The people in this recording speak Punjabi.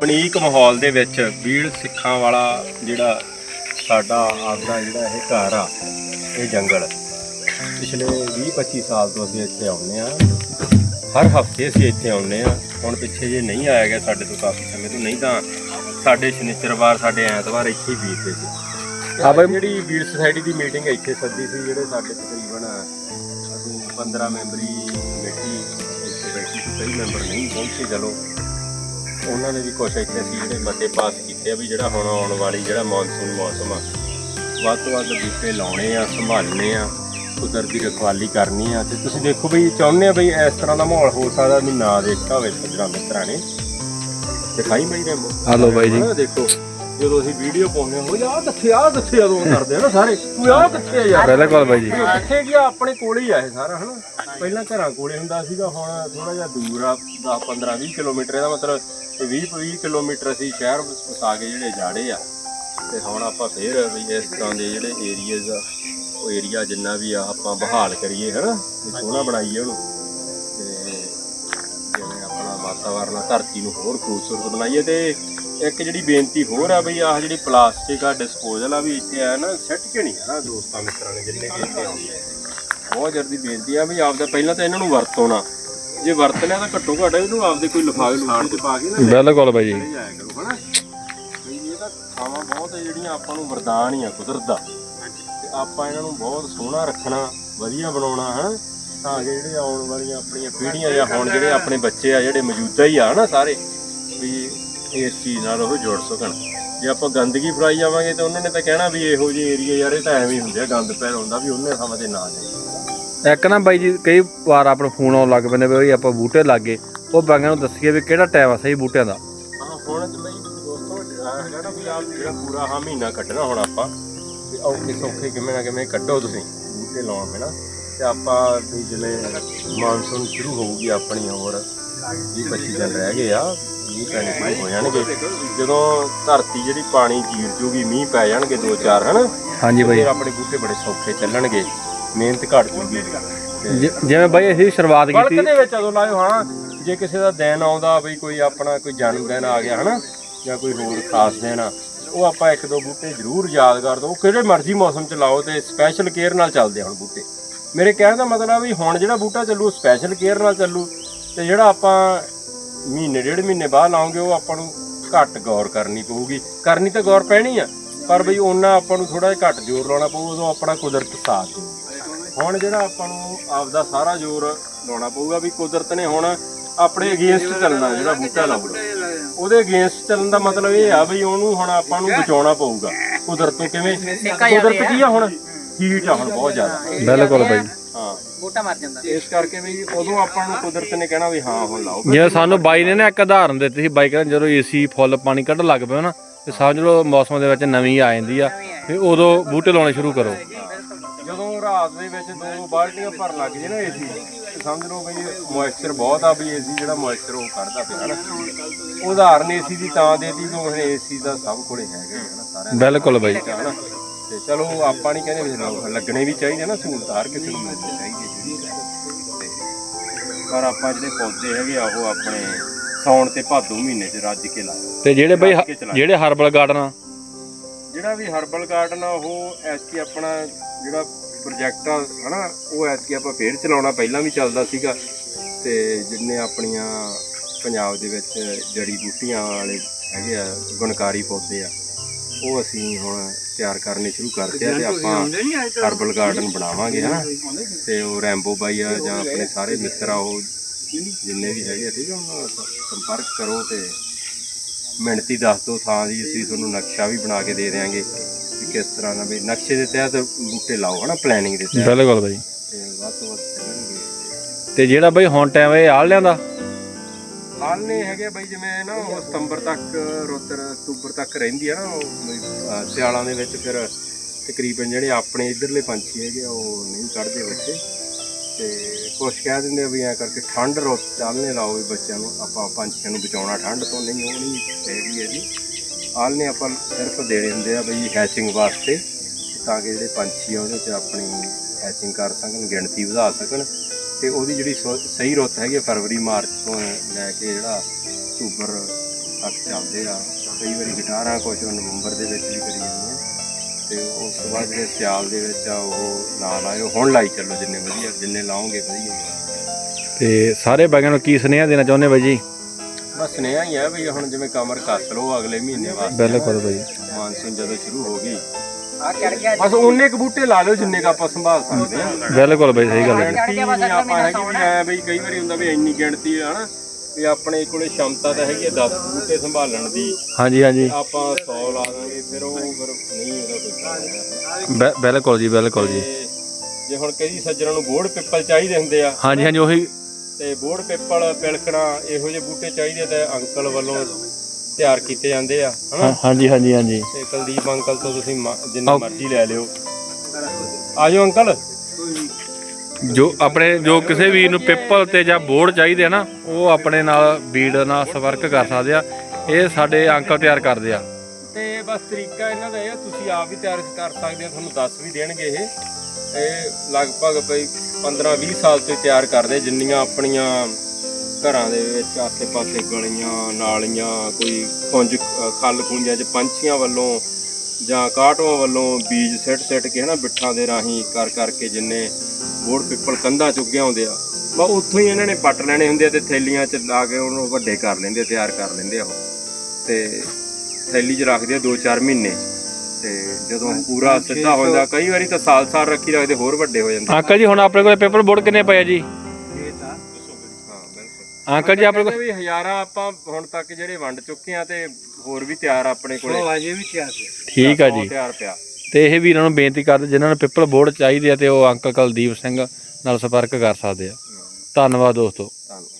ਪਨੀਕ ਮਾਹੌਲ ਦੇ ਵਿੱਚ ਬੀੜ ਸਿੱਖਾਂ ਵਾਲਾ ਜਿਹੜਾ ਸਾਡਾ ਆਪਦਾ ਜਿਹੜਾ ਇਹ ਘਰ ਆ ਇਹ ਜੰਗਲ। ਪਿਛਲੇ 20-25 ਸਾਲ ਤੋਂ ਅਸੀਂ ਇੱਥੇ ਆਉਂਦੇ ਆ ਹਰ ਹਫ਼ਤੇ ਅਸੀਂ ਇੱਥੇ ਆਉਂਦੇ ਆ ਹੁਣ ਪਿੱਛੇ ਜੇ ਨਹੀਂ ਆਇਆ ਗਿਆ ਸਾਡੇ ਤੋਂ ਕਾਫੀ ਸਮੇਂ ਤੋਂ ਨਹੀਂ ਤਾਂ ਸਾਡੇ ਸ਼ਨੀਚਰਵਾਰ ਸਾਡੇ ਐਤਵਾਰ ਇੱਥੇ ਹੀ ਬੀਤਦੇ ਸੀ। ਹਾਂ ਬਾਈ। ਜਿਹੜੀ ਬੀੜ ਸੁਸਾਇਟੀ ਦੀ ਮੀਟਿੰਗ ਇੱਥੇ ਸੱਦੀ ਸੀ ਜਿਹੜੇ ਸਾਡੇ ਤਕਰੀਬਨ ਅਸੀਂ 15 ਮੈਂਬਰੀ ਕਮੇਟੀ ਇੱਥੇ ਬੈਠੀ ਸੀ ਕਈ ਮੈਂਬਰ ਨਹੀਂ ਪਹੁੰਚੇ ਚਲੋ ਉਹਨਾਂ ਨੇ ਵੀ ਕੁਛ ਇੱਥੇ ਸੀ ਜਿਹੜੇ ਮਤੇ ਪਾਸ ਕੀਤੇ ਆ ਵੀ ਜਿਹੜਾ ਹੁਣ ਆਉਣ ਵਾਲੀ ਜਿਹੜਾ ਮੌਨਸੂਨ ਮੌਸਮ ਆ ਵੱਧ ਤੋਂ ਵੱਧ ਬੂਟੇ ਲਾਉਣੇ ਆ ਸੰਭਾਲਣੇ ਆ ਕੁਦਰਤੀ ਰਖਵਾਲੀ ਕਰਨੀ ਆ। ਤੇ ਤੁਸੀਂ ਦੇਖੋ ਬਈ ਚਾਹੁੰਦੇ ਆ ਬਈ ਇਸ ਤਰ੍ਹਾਂ ਦਾ ਮਾਹੌਲ ਹੋ ਸਕਦਾ ਵੀ ਨਾ ਦੇਖਿਆ ਹੋਵੇ ਸੱਜਣਾ ਮਿੱਤਰਾਂ ਨੇ। ਦਿਖਾਈ ਬਈ ਰੈਮੋ ਹਲੋ ਬਾਈ ਜੀ। ਦੇਖੋ। ਜਦੋਂ ਅਸੀਂ ਵੀਡੀਓ ਪਾਉਂਦੇ ਹੋ ਯਾਰ ਕਿੱਥੇ ਆ ਕਿੱਥੇ ਆ ਦੋਨ ਕਰਦੇ ਆ ਨਾ ਸਾਰੇ? ਤੂੰ ਆ ਕਿੱਥੇ ਆ ਯਾਰ? ਪਹਿਲੇ ਕੋਲ ਬਾਈ ਜੀ। ਕਿੱਥੇ ਗਿਆ? ਆਪਣੇ ਕੋਲੇ ਹੀ ਆ ਇਹ ਸਾਰਾ ਹਨਾ? ਪਹਿਲਾਂ ਘਰਾਂ ਕੋਲੇ ਹੁੰਦਾ ਸੀਗਾ ਹੁਣ ਥੋੜਾ ਜਿਹਾ ਦੂਰ ਆ 10 15 20 ਕਿਲੋਮੀਟਰ ਇਹਦਾ ਮਤਲਬ 20 20 ਕਿਲੋਮੀਟਰ ਅਸੀਂ ਸ਼ਹਿਰ ਵਸਾ ਕੇ ਜਿਹੜੇ ਜਾੜੇ ਆ ਤੇ ਹੁਣ ਆਪਾਂ ਫੇਰ ਵੀ ਇਸ ਤਰ੍ਹਾਂ ਦੇ ਜਿਹੜੇ ਏਰੀਆਜ਼ ਆ ਉਹ ਏਰੀਆ ਜਿੰਨਾ ਵੀ ਆ ਆਪਾਂ ਬਹਾਲ ਕਰੀਏ ਹਨਾ? ਸੋਹਣਾ ਬਣਾਈਏ ਉਹਨੂੰ। ਤੇ ਜਿਵੇਂ ਆਪਣਾ ਵਾਤਾਵਰਨ ਧਰਤੀ ਨੂੰ ਹੋਰ ਖੂਬਸੂਰਤ ਬਣਾਈਏ ਤੇ ਇੱਕ ਜਿਹੜੀ ਬੇਨਤੀ ਹੋਰ ਆ ਬਈ ਆਹ ਜਿਹੜੀ ਪਲਾਸਟਿਕ ਆ ਡਿਸਪੋਜ਼ਲ ਆ ਵੀ ਇੱਥੇ ਆ ਨਾ ਸੈੱਟ ਕੇ ਨਹੀਂ ਆ? ਨਾ ਦੋਸਤਾਂ ਮਿੱਤਰਾਂ ਨੇ ਜਿੰਨੇ ਵੀ ਇੱਥੇ ਆਉਂਦੇ ਬਹੁਤ ਜ਼ਰਦੀ ਬੇਨਤੀ ਆ ਵੀ ਆਪਦਾ ਪਹਿਲਾਂ ਤਾਂ ਇਹਨਾਂ ਨੂੰ ਵਰਤੋ ਨਾ। ਜੇ ਵਰਤ ਲਿਆ ਤਾਂ ਘੱਟੋ ਘੱਟ ਇਹਨੂੰ ਆਪਦੇ ਕੋਈ ਲਿਫਾਫੇ ਲੁਫਾਫੇ ਚ ਪਾ ਕੇ ਨਾ ਲੈ ਬਿਲਕੁਲ ਬਾਈ ਜੀ। ਜਾਇਆ ਕਰੋ ਹਨਾ? ਇਹ ਤਾਂ ਥਾਵਾਂ ਬਹੁਤ ਹੈ ਜਿਹੜੀਆਂ ਆਪਾਂ ਨੂੰ ਵਰਦਾਨ ਹੀ ਆ ਕੁਦਰਤ ਦਾ। ਤੇ ਆਪਾਂ ਇਹਨਾਂ ਨੂੰ ਬਹੁਤ ਸੋਹਣਾ ਰੱਖਣਾ ਵਧੀਆ ਬਣਾਉਣਾ ਹਨਾ? ਤਾਂ ਕਿ ਜਿਹੜੇ ਆਉਣ ਵਾਲੀਆਂ ਆਪਣੀਆਂ ਪੀੜ੍ਹੀਆਂ ਜਾਂ ਹੁਣ ਜਿਹੜੇ ਆਪਣੇ ਬੱਚੇ ਆ ਜਿਹੜੇ ਮੌਜੂਦਾ ਹੀ ਆ ਹਨਾ ਸਾਰੇ ਵੀ ਇਸ ਚੀਜ਼ ਨਾਲ ਉਹ ਜੁੜ ਸਕਣ। ਜੇ ਆਪਾਂ ਗੰਦਗੀ ਫਲਾਈ ਜਾਵਾਂਗੇ ਤਾਂ ਉਹਨਾਂ ਨੇ ਤਾਂ ਕਹਿਣਾ ਵੀ ਇਹੋ ਜਿਹੇ ਏਰੀਆ ਯਾਰ ਇਹ ਤਾਂ ਐਵੇਂ ਹੀ ਹੁੰਦੇ ਆ ਗੰਦ ਪੈਰ ਹੁੰਦਾ ਵੀ ਉਹਨੇ ਥਾਵਾਂ ਤੇ ਨਾ ਜਾਈਏ। ਇੱਕ ਨਾ ਬਾਈ ਜੀ ਕਈ ਵਾਰ ਆਪਣਾ ਫੋਨ ਆਉਣ ਲੱਗ ਪੈਂਦੇ ਵੀ ਬਈ ਆਪਾਂ ਬੂਟੇ ਲੱਗੇ ਉਹ ਬਾਗਾਂ ਨੂੰ ਦੱਸੀਏ ਵੀ ਕਿਹੜਾ ਟਾਈਮ ਆ ਸਹੀ ਬੂਟਿਆਂ ਦਾ। ਹਾਂ ਹੁਣ ਤੇ ਬਈ ਦੋਸਤੋ ਆਹ ਹੈਗਾ ਨਾ ਵੀ ਆਪ ਜਿਹੜਾ ਪੂਰਾ ਹਾਂ ਮਹੀਨਾ ਕੱਢਣਾ ਹੁਣ ਆਪਾਂ ਵੀ ਔਖੇ ਸੌਖੇ ਕਿਵੇਂ ਨਾ ਕਿਵੇਂ ਕੱਢੋ ਤੁਸੀਂ ਬੂਟੇ ਲਾਉਣ ਮੇਣਾ ਤੇ ਆਪਾਂ ਵੀ ਜਿਵੇਂ ਮਾਨਸੂਨ ਸ਼ੁਰੂ ਹੋਊਗੀ ਆਪਣੀ ਹੋਰ 20 25 ਦਿਨ ਰਹਿ ਗਏ ਆ ਮੀਂਹ ਪੈਣੇ ਸ਼ੁਰੂ ਹੋ ਜਾਣਗੇ। ਜਦੋਂ ਧਰਤੀ ਜਿਹੜੀ ਪਾਣੀ ਜੀਰ ਜੂਗੀ ਮੀਂਹ ਪੈ ਜਾਣਗੇ ਦੋ ਚਾਰ ਹਨਾ? ਹਾਂਜੀ ਬਾਈ। ਫਿਰ ਆਪਣੇ ਬੂਟੇ ਬੜੇ ਸੌਖੇ ਚੱਲਣਗੇ। ਮਿਹਨਤ ਘੱਟ ਜੂਗੀ ਜਿ- ਜਿਵੇਂ ਬਾਈ ਅਸੀਂ ਸ਼ੁਰੂਆਤ ਬਲਕ ਕੀਤੀ। ਦੇ ਵਿੱਚ ਉਦੋਂ ਲਾਇਓ ਹਾਂ। ਜੇ ਕਿਸੇ ਦਾ ਦਿਨ ਆਉਂਦਾ ਬਈ ਕੋਈ ਆਪਣਾ ਕੋਈ ਜਨਮ ਦਿਨ ਆ ਗਿਆ ਹਨਾ? ਜਾਂ ਕੋਈ ਹੋਰ ਖਾਸ ਦਿਨ ਆ ਉਹ ਆਪਾਂ ਇੱਕ ਦੋ ਬੂਟੇ ਜ਼ਰੂਰ ਯਾਦ ਕਰ ਦੋ ਕਿਹੜੇ ਮਰਜ਼ੀ ਮੌਸਮ ਚ ਲਾਓ ਤੇ ਸਪੈਸ਼ਲ ਕੇਅਰ ਨਾਲ ਚੱਲਦੇ ਹੁਣ ਬੂਟੇ। ਮੇਰੇ ਕਹਿਣ ਦਾ ਮਤਲਬ ਆ ਵੀ ਹੁਣ ਜਿਹੜਾ ਬੂਟਾ ਚੱਲੂ ਸਪੈਸ਼ਲ ਕੇਅਰ ਨਾਲ ਚੱਲੂ। ਤੇ ਜਿਹੜਾ ਆਪਾਂ ਮਹੀਨੇ ਡੇਢ ਮਹੀਨੇ ਬਾਅਦ ਲਾਉਂਗੇ ਉਹ ਆਪਾਂ ਨੂੰ ਘੱਟ ਗੌਰ ਕਰਨੀ ਪਊਗੀ। ਕਰਨੀ ਤਾਂ ਗੌਰ ਪੈਣੀ ਆ ਪਰ ਬਈ ਉਹਨਾਂ ਆਪਾਂ ਨੂੰ ਥੋੜਾ ਜਿਹਾ ਘੱਟ ਜ਼ੋਰ ਲਾਉਣਾ ਪਊ ਉਦੋਂ ਆਪਣਾ ਕੁਦਰਤ ਸਾਥ ਦੇਊਗੀ ਹੁਣ ਜਿਹੜਾ ਆਪਾਂ ਨੂੰ ਆਪਦਾ ਸਾਰਾ ਜ਼ੋਰ ਲਾਉਣਾ ਪਊਗਾ ਵੀ ਕੁਦਰਤ ਨੇ ਹੁਣ ਆਪਣੇ ਅਗੇਂਸਟ ਚੱਲਣਾ ਜਿਹੜਾ ਬੂਟਾ ਲਾਉਣਾ। ਉਹਦੇ ਅਗੇਂਸਟ ਚੱਲਣ ਦਾ ਮਤਲਬ ਇਹ ਆ ਵੀ ਉਹਨੂੰ ਹੁਣ ਆਪਾਂ ਨੂੰ ਬਚਾਉਣਾ ਪਊਗਾ। ਕੁਦਰਤ ਤੋਂ ਕਿਵੇਂ ਕੁਦਰਤ ਕੀ ਆ ਹੁਣ? ਹੀਟ ਆ ਹੁਣ ਬਹੁਤ ਜ਼ਿਆਦਾ। ਬਿਲਕੁਲ ਬਾਈ। ਹਾਂ। ਬੂਟਾ ਮਰ ਜਾਂਦਾ। ਇਸ ਕਰਕੇ ਵੀ ਉਦੋਂ ਆਪਾਂ ਨੂੰ ਕੁਦਰਤ ਨੇ ਕਹਿਣਾ ਵੀ ਹਾਂ ਹੁਣ ਲਾਓ। ਜਿਵੇਂ ਸਾਨੂੰ ਬਾਈ ਨੇ ਨਾ ਇੱਕ ਉਦਾਹਰਨ ਦਿੱਤੀ ਸੀ ਬਾਈ ਕਹਿੰਦਾ ਜਦੋਂ ਏਸੀ ਫੁੱਲ ਪਾਣੀ ਕੱਢਣ ਲੱਗ ਪਿਆ ਨਾ ਤੇ ਸਮਝ ਲਓ ਮੌਸਮ ਦੇ ਵਿੱਚ ਨਵੀਂ ਆ ਜਾਂਦੀ ਆ ਤੇ ਉਦੋਂ ਬੂਟੇ ਲਾਉਣੇ ਸ਼ੁਰੂ ਕਰੋ। ਜਦੋਂ ਰਾਤ ਦੇ ਵਿੱਚ ਦੋ ਬਾਲਟੀਆਂ ਭਰ ਲੱਗ ਜੇ ਨਾ ਏਸੀ ਤੇ ਸਮਝ ਲਓ ਬਈ ਮੋਇਸਚਰ ਬਹੁਤ ਆ ਵੀ ਏਸੀ ਜਿਹੜਾ ਮੋਇਸਚਰ ਉਹ ਕੱਢਦਾ ਪਿਆ ਹਨਾ ਉਦਾਹਰਨ ਏਸੀ ਦੀ ਤਾਂ ਦੇਤੀ ਵੀ ਹੁਣ ਏਸੀ ਦਾ ਸਭ ਕੋਲੇ ਹੈਗਾ ਹੀ ਆ ਨਾ ਸਾਰਿਆਂ ਦੇ। ਬਿਲਕੁਲ ਬਾਈ। ਹਨਾ ਤੇ ਚਲੋ ਆਪਾਂ ਨਹੀਂ ਕਹਿੰਦੇ ਵੀ ਲੱਗਣੇ ਵੀ ਚਾਹੀਦੇ ਨਾ ਸਹੂਲਤ ਹਰ ਕਿਸੇ ਨੂੰ ਮਿਲਣੀ ਚਾਹੀਦੀ ਹੈ ਜਿਹੜੀ। ਤੇ ਪਰ ਆਪਾਂ ਜਿਹੜੇ ਪੌਦੇ ਹੈਗੇ ਆ ਉਹ ਆਪਣੇ ਸੌਣ ਤੇ ਭਾਦੋ ਮਹੀਨੇ ਚ ਰੱਜ ਕੇ ਲਾਏ। ਤੇ ਜਿਹੜੇ ਬਾਈ ਹ-। ਜਿਹੜੇ ਹਰਬਲ ਗਾਰਡਨ ਆ? ਜਿਹੜਾ ਵੀ ਹਰਬਲ ਗਾਰਡਨ ਆ ਉਹ ਐਸਕੀ ਆਪਣਾ ਜਿਹੜਾ ਪ੍ਰੋਜੈਕਟ ਆ ਹਨਾ ਉਹ ਐਸਕੀ ਆਪਾਂ ਫੇਰ ਚਲਾਉਣਾ ਪਹਿਲਾਂ ਵੀ ਚੱਲਦਾ ਸੀਗਾ। ਤੇ ਜਿੰਨੇ ਆਪਣੀਆਂ ਪੰਜਾਬ ਦੇ ਵਿੱਚ ਜੜੀ ਬੂਟੀਆਂ ਵਾਲੇ ਹੈਗੇ ਆ ਗੁਣਕਾਰੀ ਪੌਦੇ ਆ ਉਹ ਅਸੀਂ ਹੁਣ ਤਿਆਰ ਕਰਨੇ ਸ਼ੁਰੂ ਕਰਤੇ ਆ ਤੇ ਆਪਾਂ ਹਰਬਲ ਗਾਰਡਨ ਬਣਾਵਾਂਗੇ ਹਨਾ? ਤੇ ਉਹ ਰੈਂਬੋ ਬਾਈ ਆ ਜਾਂ ਆਪਣੇ ਸਾਰੇ ਮਿੱਤਰ ਆ ਉਹ ਜਿੰਨੇ ਵੀ ਹੈਗੇ ਆ ਠੀਕ ਆ ਉਹਨਾਂ ਨਾਲ ਸੰਪਰਕ ਕਰੋ ਤੇ ਮਿਹਨਤੀ ਦੱਸ ਦਿਓ ਥਾਂ ਦੀ ਅਸੀਂ ਤੁਹਾਨੂੰ ਨਕਸ਼ਾ ਵੀ ਬਣਾ ਕੇ ਦੇ ਦੇਵਾਂਗੇ ਵੀ ਕਿਸ ਤਰ੍ਹਾਂ ਦਾ ਵੀ ਨਕਸ਼ੇ ਦੇ ਤਹਿਤ ਬੂਟੇ ਲਾਓ ਹਨਾ ਪਲੈਨਿੰਗ ਦੇ ਤਹਿਤ। ਬਿਲਕੁਲ ਬਾਈ। ਤੇ ਵੱਧ ਤੋਂ ਵੱਧ ਚੱਲਣਗੇ। ਤੇ ਜਿਹੜਾ ਬਾਈ ਹੁਣ ਟਾਈਮ ਇਹ ਆਲ ਲਿਆਂਦਾ? ਹਾਲ ਨੇ ਹੈਗੇ ਬਈ ਜਿਵੇਂ ਨਾ ਉਹ ਸਤੰਬਰ ਤੱਕ ਰੁੱਤ ਅਕਤੂਬਰ ਤੱਕ ਰਹਿੰਦੀ ਆ ਨਾ ਉਹ ਵੀ, ਸਿਆਲਾਂ ਦੇ ਵਿੱਚ ਫਿਰ ਤਕਰੀਬਨ ਜਿਹੜੇ ਆਪਣੇ ਇਧਰਲੇ ਪੰਛੀ ਹੈਗੇ ਆ, ਉਹ ਨਹੀਂ ਕੱਢਦੇ ਬੱਚੇ। ਤੇ ਕੁਛ ਕਹਿ ਦਿੰਦੇ ਆ ਵੀ ਐ ਕਰਕੇ ਠੰਡ ਰੁੱਤ ਚਾਲਨੇ ਲਾਓ ਵੀ ਬੱਚਿਆਂ ਨੂੰ ਆਪਾਂ ਪੰਛੀਆਂ ਨੂੰ ਬਚਾਉਣਾ ਠੰਡ ਤੋਂ ਨਹੀਂ ਉਹ ਨਹੀਂ ਚਾਹੀਦੀ ਹੈ ਜੀ ਹਾਲ ਆਪਾਂ ਸਿਰਫ ਦੇਣੇ ਹੁੰਦੇ ਆ ਬਈ ਹੈਚਿੰਗ ਵਾਸਤੇ ਤਾਂ ਕਿ ਜਿਹੜੇ ਪੰਛੀ ਆ ਉਹਦੇ 'ਚ ਆਪਣੀ ਹੈਚਿੰਗ ਕਰ ਸਕਣ ਗਿਣਤੀ ਵਧਾ ਸਕਣ। ਤੇ ਉਹਦੀ ਜਿਹੜੀ ਸੋ- ਸਹੀ ਰੁੱਤ ਹੈਗੀ ਆ, ਫਰਵਰੀ ਮਾਰਚ ਤੋਂ ਲੈ ਕੇ ਜਿਹੜਾ ਅਕਤੂਬਰ ਤੱਕ ਚੱਲਦੇ ਆ। ਕਈ ਵਾਰੀ ਗਿਟਾਰਾਂ ਕੁਝ ਨਵੰਬਰ ਦੇ ਵਿੱਚ ਵੀ ਕਰੀ ਜਾਂਦੀਆਂ ਤੇ ਉਸ ਤੋਂ ਬਾਅਦ ਜਿਹੜੇ ਸਿਆਲ ਦੇ ਵਿੱਚ ਆ ਉਹ ਨਾ ਲਾਇਓ ਹੁਣ ਲਾਈ ਚੱਲੋ ਜਿੰਨੇ ਵਧੀਆ ਜਿੰਨੇ ਲਾਓਗੇ ਵਧੀਆ ਤੇ ਸਾਰੇ ਬਾਈਆਂ ਨੂੰ ਕੀ ਸੁਨੇਹਾ ਦੇਣਾ ਚਾਹੁੰਦੇ ਬਾਈ ਜੀ? ਬਸ ਸੁਨੇਹਾ ਹੀ ਹੈ ਵੀ ਹੁਣ ਜਿਵੇਂ ਕਮਰ ਕੱਸ ਲਓ ਅਗਲੇ ਮਹੀਨੇ ਵਾਸਤੇ। ਬਿਲਕੁਲ ਬਾਈ। ਮਾਨਸੂਨ ਜਦੋਂ ਸ਼ੁਰੂ ਹੋ ਗਈ ਬਸ ਉਹਨੇ ਕ ਬੂਟੇ ਲਾ ਲਿਓ ਜਿੰਨੇ ਕ ਆਪਾਂ ਸੰਭਾਲ ਸਕਦੇ ਆ ਬਿਲਕੁਲ ਬਾਈ ਸਹੀ ਗੱਲ ਹੈ। ਗਿਣਤੀ ਨਹੀਂ ਆਪਾਂ ਹੈਗੀ ਵੀ ਐ ਬਈ ਕਈ ਵਾਰੀ ਹੁੰਦਾ ਵੀ ਇੰਨੀ ਗਿਣਤੀ ਹੈ ਹਨਾ ਵੀ ਆਪਣੇ ਕੋਲੇ ਸ਼ਮਤਾ ਤਾਂ ਹੈਗੀ ਆ 10 ਬੂਟੇ ਸੰਭਾਲਣ ਦੀ। ਹਾਂਜੀ ਹਾਂਜੀ। ਆਪਾਂ 100 ਲਾ ਦਾਂਗੇ ਫਿਰ ਉਹ ਫਿਰ ਨਹੀਂ ਉਹਦਾ ਕੋਈ ਬਿਲਕੁਲ ਜੀ ਬਿਲਕੁਲ ਜੀ। ਜੇ ਹੁਣ ਕਈ ਸੱਜਣਾਂ ਨੂੰ ਬੋੜ ਪਿੱਪਲ ਚਾਹੀਦੇ ਹੁੰਦੇ ਆ। ਹਾਂਜੀ ਹਾਂਜੀ ਉਹੀ ਤੇ ਬੋੜ ਪਿੱਪਲ ਪਿਲਕਣਾ ਇਹੋ ਜਿਹੇ ਬੂਟੇ ਚਾਹੀਦੇ ਤਾਂ ਅੰਕਲ ਵੱਲੋਂ ਤਿਆਰ ਕੀਤੇ ਜਾਂਦੇ ਆ ਹਨਾ? ਹਾਂ- ਹਾਂਜੀ ਹਾਂਜੀ ਹਾਂਜੀ। ਤੇ ਕੁਲਦੀਪ ਅੰਕਲ ਤੋਂ ਤੁਸੀਂ ਮ- ਜਿੰਨੇ ਮਰਜ਼ੀ ਲੈ ਲਿਓ। ਆਜੋ ਅੰਕਲ। ਜੋ ਆਪਣੇ ਜੋ ਕਿਸੇ ਵੀਰ ਨੂੰ ਪਿੱਪਲ ਤੇ ਜਾਂ ਬੋਰਡ ਚਾਹੀਦੇ ਆ ਨਾ ਉਹ ਆਪਣੇ ਨਾਲ ਬੀੜ ਨਾਲ ਸੰਪਰਕ ਕਰ ਸਕਦੇ ਆ। ਇਹ ਸਾਡੇ ਅੰਕਲ ਤਿਆਰ ਕਰਦੇ ਆ। ਤੇ ਬਸ ਤਰੀਕਾ ਇਹਨਾਂ ਦਾ ਇਹ ਆ ਤੁਸੀਂ ਆਪ ਵੀ ਤਿਆਰ ਕਰ ਸਕਦੇ ਆ ਤੁਹਾਨੂੰ ਦੱਸ ਵੀ ਦੇਣਗੇ ਇਹ। ਇਹ ਲਗਭਗ ਬਈ 15 20 ਸਾਲ ਤੋਂ ਹੀ ਤਿਆਰ ਕਰਦੇ ਜਿੰਨੀਆਂ ਆਪਣੀਆਂ ਘਰਾਂ ਦੇ ਵਿੱਚ ਆਸੇ-ਪਾਸੇ ਗਲੀਆਂ ਨਾਲੀਆਂ ਕੋਈ ਖੁੰਝ ਅ, ਖੱਲ ਖੁੰਝਾਂ 'ਚ ਪੰਛੀਆਂ ਵੱਲੋਂ ਜਾਂ ਕਾਟੂਆਂ ਵੱਲੋਂ ਬੀਜ ਸਿੱਟ ਸਿੱਟ ਕੇ ਹਨਾ ਬਿੱਠਾਂ ਦੇ ਰਾਹੀਂ ਕਰ ਕਰਕੇ ਜਿੰਨੇ ਬੋੜ ਪਿੱਪਲ ਕੰਧਾਂ ਚੁੱਗੀਆਂ ਹੁੰਦੇ ਆ ਬਾ ਉੱਥੋਂ ਹੀ ਇਹਨਾਂ ਨੇ ਪੱਟ ਲੈਣੇ ਹੁੰਦੇ ਆ ਤੇ ਥੈਲੀਆਂ 'ਚ ਲਾ ਕੇ ਉਹਨੂੰ ਵੱਡੇ ਕਰ ਲੈਂਦੇ ਆ ਤਿਆਰ ਕਰ ਲੈਂਦੇ ਆ ਉਹ। ਤੇ ਥੈਲੀ 'ਚ ਰੱਖਦੇ ਆ 2-4 ਮਹੀਨੇ ਤੇ ਜਦੋਂ ਪੂਰਾ ਸਿੱਧਾ ਹੋ ਜਾਂਦਾ ਕਈ ਵਾਰੀ ਤਾਂ ਸਾਲ-ਸਾਲ ਰੱਖੀ ਰੱਖਦੇ ਹੋਰ ਵੱਡੇ ਹੋ ਜਾਂਦੇ। ਅੰਕਲ ਜੀ ਹੁਣ ਆਪਣੇ ਕੋਲ ਪੇਪਰ ਬੋਰਡ ਕਿੰਨੇ ਪਏ ਆ ਜੀ? ਅੰਕਲ ਜੀ ਆਪਣੇ ਕੋਲ ਵੀ ਹਜ਼ਾਰਾਂ ਆਪਾਂ ਹੁਣ ਤੱਕ ਜਿਹੜੇ ਵੰਡ ਚੁੱਕੇ ਆ ਤੇ ਹੋਰ ਵੀ ਤਿਆਰ ਆ ਆਪਣੇ ਕੋਲੇ। ਅਜੇ ਵੀ ਤਿਆਰ ਹੈ ਠੀਕ ਆ ਸੌ ਜੀ। ਤਿਆਰ ਪਿਆ। ਤੇ ਇਹ ਵੀਰਾਂ ਨੂੰ ਬੇਨਤੀ ਕਰਦੇ ਜਿਨ੍ਹਾਂ ਨੂੰ ਪਿੱਪਲ ਬੋਰਡ ਚਾਹੀਦੇ ਆ ਤੇ ਉਹ ਅੰਕਲ ਕੁਲਦੀਪ ਸਿੰਘ ਨਾਲ ਸੰਪਰਕ ਕਰ ਸਕਦੇ ਆ। ਧੰਨਵਾਦ ਦੋਸਤੋ। ਧੰਨਵਾਦ।